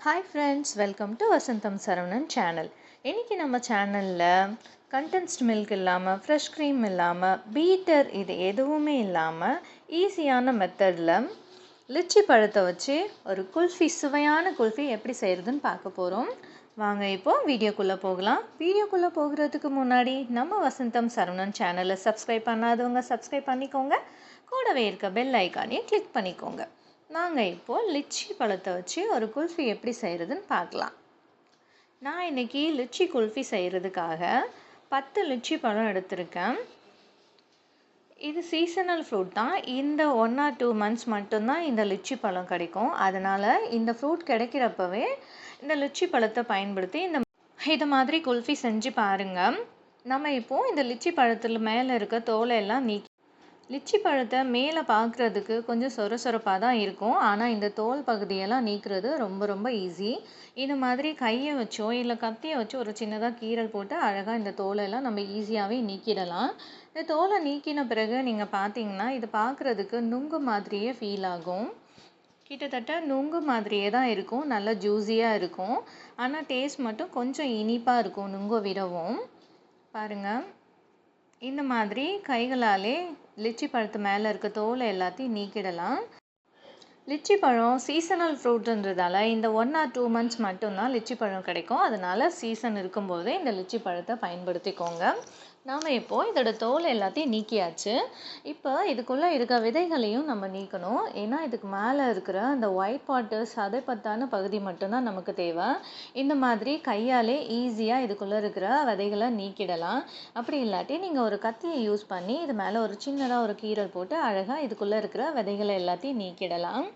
Hi friends welcome to Vasantham Saravanan channel இன்றைக்கி நம்ம சேனலில் கண்டென்ஸ்ட் மில்க் இல்லாமல் ஃப்ரெஷ் க்ரீம் இல்லாமல் பீட்டர் இது எதுவுமே இல்லாமல் ஈஸியான மெத்தடில் லிச்சி பழத்தை வச்சு ஒரு குல்ஃபி சுவையான குல்ஃபி எப்படி செய்கிறதுன்னு பார்க்க போகிறோம் வாங்க இப்போது வீடியோக்குள்ளே போகலாம். வீடியோக்குள்ளே போகிறதுக்கு முன்னாடி நம்ம வசந்தம் சரவணன் சேனலை சப்ஸ்கிரைப் பண்ணாதவங்க சப்ஸ்கிரைப் பண்ணிக்கோங்க. கூடவே இருக்க பெல் ஐக்கானையும் கிளிக் பண்ணிக்கோங்க. நாங்கள் இப்போது லிச்சி பழத்தை வச்சு ஒரு குல்ஃபி எப்படி செய்கிறதுன்னு பார்க்கலாம். நான் இன்றைக்கி லிச்சி குல்ஃபி செய்கிறதுக்காக பத்து லிச்சி பழம் எடுத்திருக்கேன். இது சீசனல் ஃப்ரூட் தான். இந்த ஒன் ஆர் டூ மந்த்ஸ் மட்டும்தான் இந்த லிச்சி பழம் கிடைக்கும். அதனால் இந்த ஃப்ரூட் கிடைக்கிறப்பவே இந்த லிச்சி பழத்தை பயன்படுத்தி இந்த இது மாதிரி குல்ஃபி செஞ்சு பாருங்கள் நம்ம இப்போது இந்த லிச்சி பழத்தில் மேலே இருக்க தோலை எல்லாம் நீக்கி லிச்சி பழத்தை மேலே பார்க்குறதுக்கு கொஞ்சம் சொர சொரப்பாக தான் இருக்கும். ஆனால் இந்த தோல் பகுதியெல்லாம் நீக்கிறது ரொம்ப ரொம்ப ஈஸி இது மாதிரி கையை வச்சோ இல்லை கத்தியை வச்சோ ஒரு சின்னதாக கீரல் போட்டு அழகாக இந்த தோலெல்லாம் நம்ம ஈஸியாகவே நீக்கிடலாம். இந்த தோலை நீக்கின பிறகு நீங்கள் பார்த்தீங்கன்னா இது பார்க்குறதுக்கு நுங்கு மாதிரியே ஃபீல் ஆகும். கிட்டத்தட்ட நுங்கு மாதிரியே தான் இருக்கும். நல்லா ஜூஸியாக இருக்கும். ஆனால் டேஸ்ட் மட்டும் கொஞ்சம் இனிப்பாக இருக்கும் நுங்கு விடவும். பாருங்கள் இந்த மாதிரி கைகளாலே லிச்சி பழத்து மேலே இருக்க தோலை எல்லாத்தையும் நீக்கிடலாம். லிச்சி பழம் சீசனல் ஃப்ரூட்டுன்றதால இந்த ஒன் ஆர் டூ மந்த்ஸ் மட்டும்தான் லிச்சி பழம் கிடைக்கும். அதனால் சீசன் இருக்கும்போதே இந்த லிச்சி பழத்தை பயன்படுத்திக்கோங்க. நாம் இப்போது இதோட தோல் எல்லாத்தையும் நீக்கியாச்சு. இப்போ இதுக்குள்ளே இருக்க விதைகளையும் நம்ம நீக்கணும். ஏன்னா இதுக்கு மேலே இருக்கிற அந்த ஒயிட் பாட்டர்ஸ் அதை பத்தான பகுதி மட்டும்தான் நமக்கு தேவை. இந்த மாதிரி கையாலே ஈஸியாக இதுக்குள்ளே இருக்கிற விதைகளை நீக்கிடலாம். அப்படி இல்லாட்டி நீங்கள் ஒரு கத்தியை யூஸ் பண்ணி இது மேலே ஒரு சின்னதாக ஒரு கீரல் போட்டு அழகாக இதுக்குள்ளே இருக்கிற விதைகளை எல்லாத்தையும் நீக்கிடலாம்.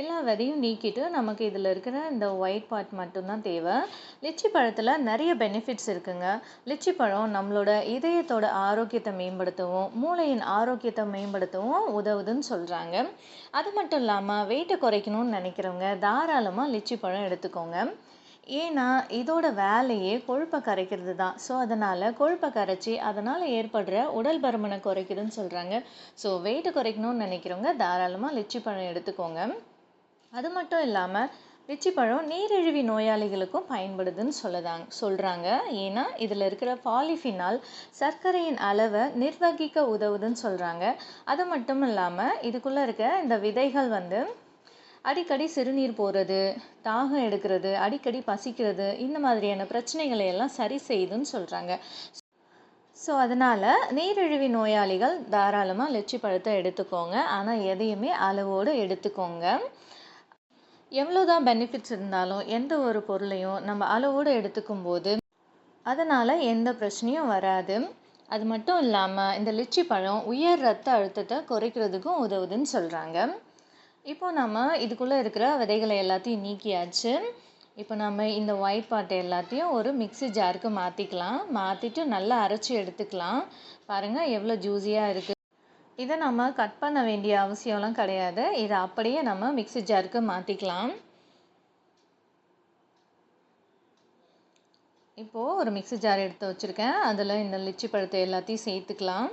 எல்லா விதையும் நீக்கிட்டு நமக்கு இதில் இருக்கிற இந்த ஒயிட் பார்ட் மட்டும்தான் தேவை. லிச்சி பழத்தில் நிறைய பெனிஃபிட்ஸ் இருக்குங்க. லிச்சி பழம் நம்மளோட இதயத்தோட ஆரோக்கியத்தை மேம்படுத்தவும் மூளையின் ஆரோக்கியத்தை மேம்படுத்தவும் உதவுதுன்னு சொல்கிறாங்க அது மட்டும் இல்லாமல் வெயிட்டை குறைக்கணும்னு நினைக்கிறவங்க தாராளமாக லிச்சி பழம் எடுத்துக்கோங்க. ஏன்னா இதோட வேலையே கொழுப்பை கரைக்கிறது தான் ஸோ அதனால் கொழுப்பை கரைச்சி அதனால் ஏற்படுற உடல் பருமனை குறைக்குதுன்னு சொல்கிறாங்க ஸோ வெயிட்டு குறைக்கணும்னு நினைக்கிறவங்க தாராளமாக லிச்சி பழம் எடுத்துக்கோங்க. அது மட்டும் இல்லாமல் லிச்சி பழம் நீரிழிவு நோயாளிகளுக்கும் பயன்படுதுன்னு சொல்லதாங்க சொல்கிறாங்க ஏன்னா இதில் இருக்கிற பாலிஃபினால் சர்க்கரையின் அளவை நிர்வகிக்க உதவுதுன்னு சொல்கிறாங்க அது மட்டும் இல்லாமல் இதுக்குள்ளே இருக்க இந்த விதைகள் வந்து அடிக்கடி சிறுநீர் போகிறது தாகம் எடுக்கிறது அடிக்கடி பசிக்கிறது இந்த மாதிரியான பிரச்சனைகளை எல்லாம் சரி செய்யுதுன்னு சொல்கிறாங்க ஸோ அதனால் நீரிழிவு நோயாளிகள் தாராளமாக லட்சி பழத்தை எடுத்துக்கோங்க. ஆனால் எதையுமே அளவோடு எடுத்துக்கோங்க. எவ்வளோ தான் பெனிஃபிட்ஸ் இருந்தாலும் எந்த ஒரு பொருளையும் நம்ம அளவோடு எடுத்துக்கும் போது அதனால் எந்த பிரச்சனையும் வராது. அது மட்டும் இல்லாமல் இந்த லிச்சி பழம் உயர் ரத்த அழுத்தத்தை குறைக்கிறதுக்கும் உதவுதுன்னு சொல்கிறாங்க இப்போ நம்ம இதுக்குள்ளே இருக்கிற விதைகளை எல்லாத்தையும் நீக்கியாச்சு. இப்போ நம்ம இந்த ஒயிட் பாட்டை எல்லாத்தையும் ஒரு மிக்சி ஜாருக்கு மாற்றிக்கலாம் மாற்றிட்டு நல்லா அரைச்சி எடுத்துக்கலாம். பாருங்கள் எவ்வளோ ஜூஸியாக இருக்குது இதை நம்ம கட் பண்ண வேண்டிய அவசியம்லாம் கிடையாது. இதை அப்படியே நம்ம மிக்சி ஜாருக்கு மாற்றிக்கலாம் இப்போது ஒரு மிக்சி ஜார் எடுத்து வச்சுருக்கேன். அதில் இந்த லிச்சி பழத்தை எல்லாத்தையும் சேர்த்துக்கலாம்.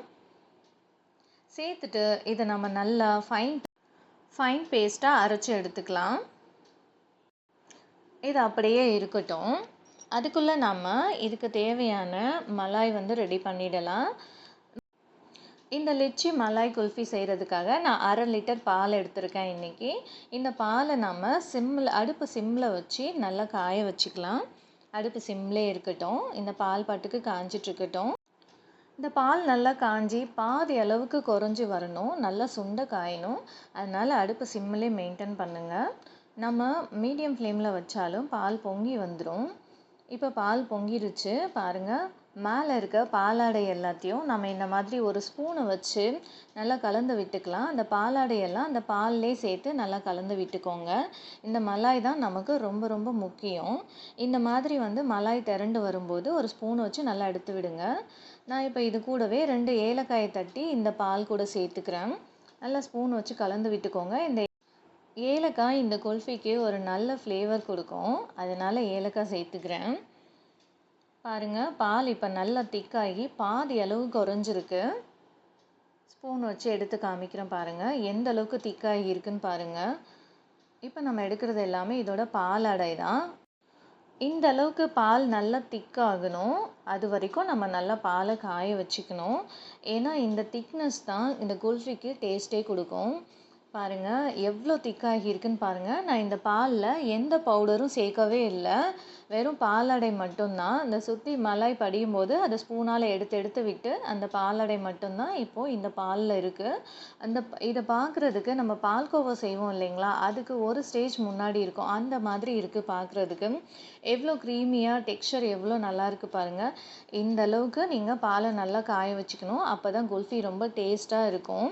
சேர்த்துட்டு இதை நம்ம நல்லா ஃபைன் ஃபைன் பேஸ்ட்டாக அரைச்சி எடுத்துக்கலாம். இது அப்படியே இருக்கட்டும். அதுக்குள்ளே நம்ம இதுக்கு தேவையான மலாய் வந்து ரெடி பண்ணிடலாம். இந்த லிச்சி மலாய் குல்ஃபி செய்கிறதுக்காக நான் அரை லிட்டர் பால் எடுத்திருக்கேன் இன்றைக்கி இந்த பாலை நம்ம சிம்மில் அடுப்பு சிம்மில் வச்சு நல்லா காய வச்சுக்கலாம். அடுப்பு சிம்லே இருக்கட்டும். இந்த பால் பாட்டுக்கு காஞ்சிட்ருக்கட்டும் இந்த பால் நல்லா காஞ்சி பாதி அளவுக்கு குறைஞ்சி வரணும். நல்லா சுண்ட காயணும். அதனால் அடுப்பு சிம்மிலே மெயின்டைன் பண்ணுங்கள் நம்ம மீடியம் ஃப்ளேமில் வச்சாலும் பால் பொங்கி வந்துடும் இப்போ பால் பொங்கிருச்சு. பாருங்கள் மேலே இருக்க பாலாடை எல்லாத்தையும் நம்ம இந்த மாதிரி ஒரு ஸ்பூனை வச்சு நல்லா கலந்து விட்டுக்கலாம். அந்த பாலாடையெல்லாம் அந்த பால்லே சேர்த்து நல்லா கலந்து விட்டுக்கோங்க. இந்த மலாய் தான் நமக்கு ரொம்ப ரொம்ப முக்கியம். இந்த மாதிரி வந்து மலாய் திரண்டு வரும்போது ஒரு ஸ்பூன் வச்சு நல்லா எடுத்து விடுங்க. நான் இப்போ இது கூடவே ரெண்டு ஏலக்காயை தட்டி இந்த பால் கூட சேர்த்துக்கிறேன். நல்லா ஸ்பூன் வச்சு கலந்து விட்டுக்கோங்க. இந்த ஏலக்காய் இந்த குல்ஃபிக்கு ஒரு நல்ல ஃப்ளேவர் கொடுக்கும். அதனால் ஏலக்காய் சேர்த்துக்கிறேன். பாருங்கள் பால் இப்போ நல்லா திக்காகி பாதி அளவு குறைஞ்சிருக்கு. ஸ்பூன் வச்சு எடுத்து காமிக்கிறோம் பாருங்கள் எந்த அளவுக்கு திக்காகி இருக்குன்னு பாருங்கள் இப்போ நம்ம எடுக்கிறது எல்லாமே இதோட பால் அடை தான். இந்த அளவுக்கு பால் நல்லா திக்காகணும் அது வரைக்கும் நம்ம நல்லா பாலை காய வச்சுக்கணும். ஏன்னா இந்த திக்னஸ் தான் இந்த குல்ஃபிக்கு டேஸ்ட்டே கொடுக்கும். பாருங்கள் எவ்வளோ திக்காகி இருக்குன்னு பாருங்கள் நான் இந்த பாலில் எந்த பவுடரும் சேர்க்கவே இல்லை. வெறும் பாலாடை மட்டும்தான். இந்த சுற்றி மலாய் படியும் போது அதை ஸ்பூனால் எடுத்து எடுத்து விட்டு அந்த பாலாடை மட்டும்தான் இப்போது இந்த பாலில் இருக்குது அந்த இதை பார்க்குறதுக்கு நம்ம பால்கோவா செய்வோம் இல்லைங்களா? அதுக்கு ஒரு ஸ்டேஜ் முன்னாடி இருக்கும். அந்த மாதிரி இருக்குது பார்க்குறதுக்கு எவ்வளோ க்ரீமியாக டெக்ஸ்சர் எவ்வளோ நல்லாயிருக்கு பாருங்கள் இந்த அளவுக்கு நீங்கள் பாலை நல்லா காய வச்சுக்கணும். அப்போ தான் குல்ஃபி ரொம்ப டேஸ்ட்டாக இருக்கும்.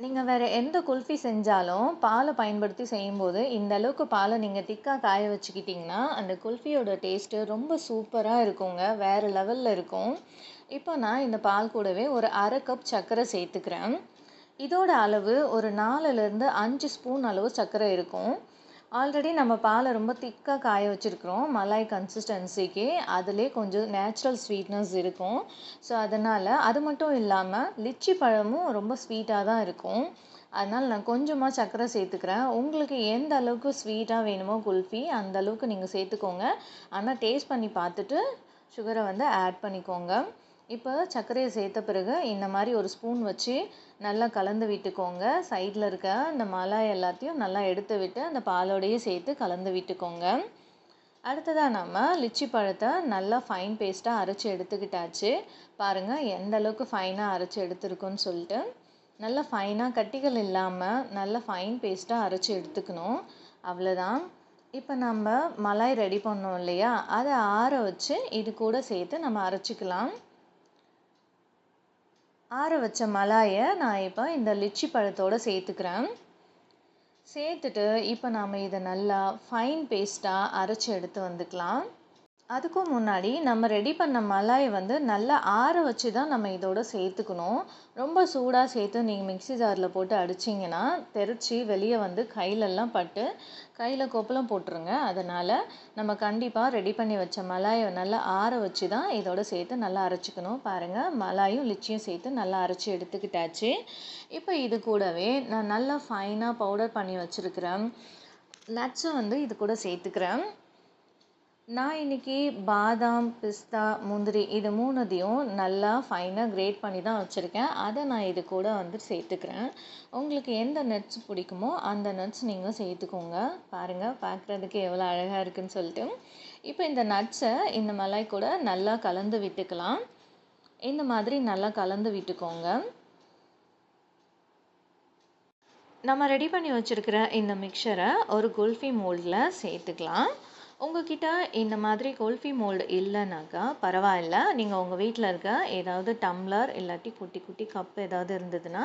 நீங்கள் வேறு எந்த குல்ஃபி செஞ்சாலும் பாலை பயன்படுத்தி செய்யும்போது இந்த அளவுக்கு பாலை நீங்கள் திக்காக காய வச்சுக்கிட்டிங்கன்னா அந்த குல்ஃபியோட டேஸ்ட்டு ரொம்ப சூப்பராக இருக்குங்க. வேறு லெவலில் இருக்கும். இப்போ நான் இந்த பால் கூடவே ஒரு அரை கப் சர்க்கரை சேர்த்துக்கிறேன். இதோட அளவு ஒரு நாலுலேருந்து அஞ்சு ஸ்பூன் அளவு சர்க்கரை இருக்கும். ஆல்ரெடி நம்ம பாலை ரொம்ப திக்காக காய வச்சுருக்குறோம். மலாய் கன்சிஸ்டன்சிக்கு அதிலே கொஞ்சம் நேச்சுரல் ஸ்வீட்னஸ் இருக்கும். ஸோ அதனால் அது மட்டும் இல்லாமல் லிச்சி பழமும் ரொம்ப ஸ்வீட்டாக தான் இருக்கும். அதனால் நான் கொஞ்சமாக சர்க்கரை சேர்த்துக்கிறேன். உங்களுக்கு எந்த அளவுக்கு ஸ்வீட்டாக வேணுமோ குல்ஃபி அந்த அளவுக்கு நீங்கள் சேர்த்துக்கோங்க. ஆனால் டேஸ்ட் பண்ணி பார்த்துட்டு சுகரை வந்து ஆட் பண்ணிக்கோங்க. இப்போ சர்க்கரையை சேர்த்த பிறகு இந்த மாதிரி ஒரு ஸ்பூன் வச்சு நல்லா கலந்து விட்டுக்கோங்க. சைடில் இருக்க இந்த மலாய் எல்லாத்தையும் நல்லா எடுத்து விட்டு அந்த பாலோடையே சேர்த்து கலந்து விட்டுக்கோங்க. அடுத்ததாக நம்ம லிச்சி பழத்தை நல்லா ஃபைன் பேஸ்ட்டாக அரைச்சி எடுத்துக்கிட்டாச்சு. பாருங்கள் எந்த அளவுக்கு ஃபைனாக அரைச்சி எடுத்துருக்கோன்னு சொல்லிட்டு. நல்லா ஃபைனாக கட்டிகள் இல்லாமல் நல்லா ஃபைன் பேஸ்ட்டாக அரைச்சி எடுத்துக்கணும். அவ்வளோதான் இப்போ நம்ம மலாய் ரெடி பண்ணோம் இல்லையா? அதை ஆற வச்சு இது கூட சேர்த்து நம்ம அரைச்சிக்கலாம். ஆற வச்ச மலாயை நான் இப்போ இந்த லிச்சி பழத்தோடு சேர்த்துக்கிறேன். சேர்த்துட்டு இப்போ நாம் இதை நல்லா ஃபைன் பேஸ்ட்டாக அரைச்சி எடுத்து வந்துக்கலாம். அதுக்கும் முன்னாடி நம்ம ரெடி பண்ண மலாயை வந்து நல்லா ஆற வச்சு தான் நம்ம இதோட சேர்த்துக்கணும். ரொம்ப சூடாக சேர்த்து நீங்கள் மிக்ஸி ஜாரில் போட்டு அடிச்சிங்கன்னா தெரித்து வெளியே வந்து கையிலெல்லாம் பட்டு கையில் கொப்பளம் போட்டுருங்க. அதனால் நம்ம கண்டிப்பாக ரெடி பண்ணி வச்ச மலாயை நல்லா ஆற வச்சு தான் இதோட சேர்த்து நல்லா அரைச்சிக்கணும். பாருங்கள் மலாயும் லிச்சியும் சேர்த்து நல்லா அரைச்சி எடுத்துக்கிட்டாச்சு. இப்போ இது கூடவே நான் நல்லா ஃபைனாக பவுடர் பண்ணி வச்சுருக்கிறேன். நட்ஸும் வந்து இது கூட சேர்த்துக்கிறேன். நான் இன்னைக்கு பாதாம் பிஸ்தா முந்திரி இது மூணுதையும் நல்லா ஃபைனாக கிரேட் பண்ணி தான் வச்சுருக்கேன். அதை நான் இது கூட வந்து சேர்த்துக்கிறேன். உங்களுக்கு எந்த நட்ஸ் பிடிக்குமோ அந்த நட்ஸ் நீங்கள் சேர்த்துக்கோங்க. பாருங்கள் பார்க்குறதுக்கு எவ்வளோ அழகாக இருக்குன்னு சொல்லிட்டு. இப்போ இந்த நட்ஸை இந்த மலாய் கூட நல்லா கலந்து விட்டுக்கலாம். இந்த மாதிரி நல்லா கலந்து விட்டுக்கோங்க. நம்ம ரெடி பண்ணி வச்சுருக்கிற இந்த மிக்சரை ஒரு குல்ஃபி மோல்டில் சேர்த்துக்கலாம். உங்ககிட்ட இந்த மாதிரி குல்ஃபி மோல்டு இல்லைனாக்கா பரவாயில்ல. நீங்கள் உங்கள் வீட்டில் இருக்க ஏதாவது டம்ளர் இல்லாட்டி குட்டி குட்டி கப் ஏதாவது இருந்ததுன்னா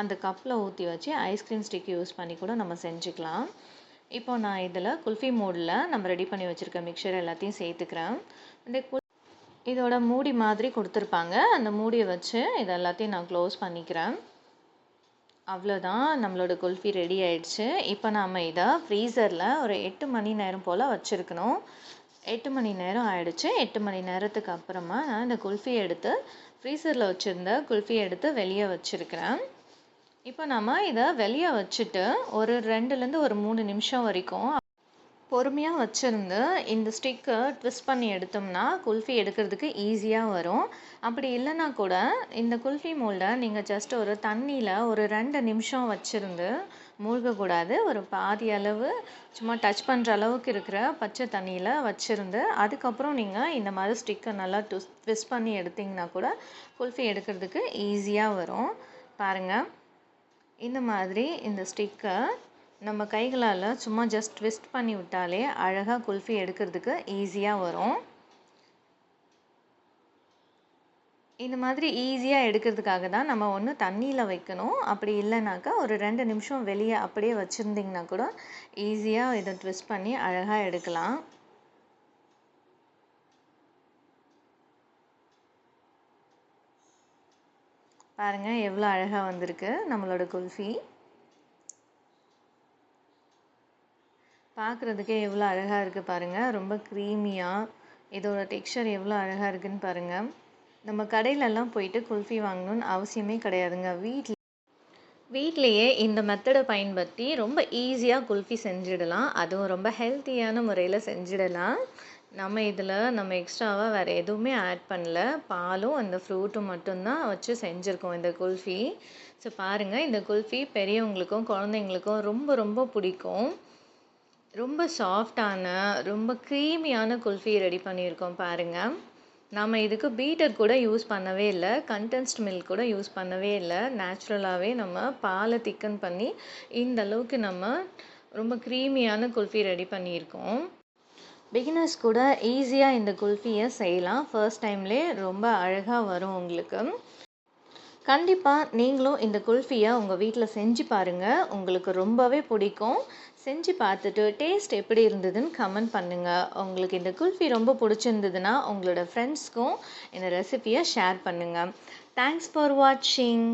அந்த கப்பில் ஊற்றி வச்சு ஐஸ்கிரீம் ஸ்டிக் யூஸ் பண்ணி கூட நம்ம செஞ்சுக்கலாம். இப்போ நான் இதில் குல்ஃபி மோடில் நம்ம ரெடி பண்ணி வச்சுருக்க மிக்சர் எல்லாத்தையும் சேர்த்துக்கிறேன். இந்த குல் இதோட மூடி மாதிரி கொடுத்துருப்பாங்க. அந்த மூடியை வச்சு இது எல்லாத்தையும் நான் க்ளோஸ் பண்ணிக்கிறேன். அவ்வளோதான் நம்மளோட குல்ஃபி ரெடி ஆயிடுச்சு. இப்போ நாம் இதை ஃப்ரீசரில் ஒரு எட்டு மணி நேரம் போல் வச்சுருக்கணும். எட்டு மணி நேரம் ஆயிடுச்சு. எட்டு மணி நேரத்துக்கு அப்புறமா நான் இந்த குல்ஃபி எடுத்து ஃப்ரீசரில் வச்சுருந்த குல்ஃபி எடுத்து வெளியே வச்சுருக்கிறேன். இப்போ நம்ம இதை வெளியே வச்சுட்டு ஒரு ரெண்டுலேருந்து ஒரு மூணு நிமிஷம் வரைக்கும் பொறுமையாக வச்சுருந்து இந்த ஸ்டிக்கை ட்விஸ்ட் பண்ணி எடுத்தோம்னா குல்ஃபி எடுக்கிறதுக்கு ஈஸியாக வரும். அப்படி இல்லைன்னா கூட இந்த குல்ஃபி மோல்டை நீங்கள் ஜஸ்ட் ஒரு தண்ணியில் ஒரு ரெண்டு நிமிஷம் வச்சுருந்து மூழ்கக்கூடாது. ஒரு பாதி அளவு சும்மா டச் பண்ணுற அளவுக்கு இருக்கிற பச்சை தண்ணியில் வச்சுருந்து அதுக்கப்புறம் நீங்கள் இந்த மாதிரி ஸ்டிக்கை நல்லா ட்விஸ் ட்விஸ்ட் பண்ணி எடுத்திங்கன்னா கூட குல்ஃபி எடுக்கிறதுக்கு ஈஸியாக வரும். பாருங்கள் இந்த மாதிரி இந்த ஸ்டிக்கை நம்ம கைகளால் சும்மா ஜஸ்ட் ட்விஸ்ட் பண்ணி விட்டாலே அழகாக குல்ஃபி எடுக்கிறதுக்கு ஈஸியாக வரும். இந்த மாதிரி ஈஸியாக எடுக்கிறதுக்காக தான் நம்ம ஒன்று தண்ணியில் வைக்கணும். அப்படி இல்லைனாக்கா ஒரு ரெண்டு நிமிஷம் வெளியே அப்படியே வச்சுருந்திங்கன்னா கூட ஈஸியாக இதை ட்விஸ்ட் பண்ணி அழகாக எடுக்கலாம். பாருங்கள் எவ்வளோ அழகாக வந்திருக்கு நம்மளோட குல்ஃபி. பார்க்குறதுக்கே எவ்வளோ அழகாக இருக்குது பாருங்கள் ரொம்ப க்ரீமியாக இதோட டெக்ஸ்சர் எவ்வளோ அழகாக இருக்குன்னு பாருங்கள் நம்ம கடையிலலாம் போயிட்டு குல்ஃபி வாங்கணும்னு அவசியமே கிடையாதுங்க. வீட்டில் வீட்லேயே இந்த மெத்தடை பயன்படுத்தி ரொம்ப ஈஸியாக குல்ஃபி செஞ்சிடலாம். அதுவும் ரொம்ப ஹெல்த்தியான முறையில் செஞ்சிடலாம். நம்ம இதில் நம்ம எக்ஸ்ட்ராவாக வேறு எதுவுமே ஆட் பண்ணல. பாலும் அந்த ஃப்ரூட்டும் மட்டும்தான் வச்சு செஞ்சுருக்கோம் இந்த குல்ஃபி. ஸோ பாருங்கள் இந்த குல்ஃபி பெரியவங்களுக்கும் குழந்தைங்களுக்கும் ரொம்ப ரொம்ப பிடிக்கும். ரொம்ப சாஃப்டான ரொம்ப க்ரீமியான குல்ஃபி ரெடி பண்ணியிருக்கோம் பாருங்கள் நம்ம இதுக்கு பீட்டர் கூட யூஸ் பண்ணவே இல்லை கண்டென்ஸ்ட் மில்க் கூட யூஸ் பண்ணவே இல்லை. நேச்சுரலாகவே நம்ம பாலை திக்கன் பண்ணி இந்த அளவுக்கு நம்ம ரொம்ப க்ரீமியான குல்ஃபி ரெடி பண்ணியிருக்கோம். பிகினர்ஸ் கூட ஈஸியாக இந்த குல்ஃபியை செய்யலாம். ஃபர்ஸ்ட் டைம்லேயே ரொம்ப அழகாக வரும் உங்களுக்கு. கண்டிப்பாக நீங்களும் இந்த குல்ஃபியை உங்கள் வீட்டில் செஞ்சு பாருங்கள் உங்களுக்கு ரொம்பவே பிடிக்கும். செஞ்சு பார்த்துட்டு டேஸ்ட் எப்படி இருந்ததுன்னு கமெண்ட் பண்ணுங்கள் உங்களுக்கு இந்த குல்ஃபி ரொம்ப பிடிச்சிருந்ததுன்னா உங்களோட ஃப்ரெண்ட்ஸ்க்கும் இந்த ரெசிபியை ஷேர் பண்ணுங்கள் தேங்க்ஸ் ஃபார் வாட்சிங்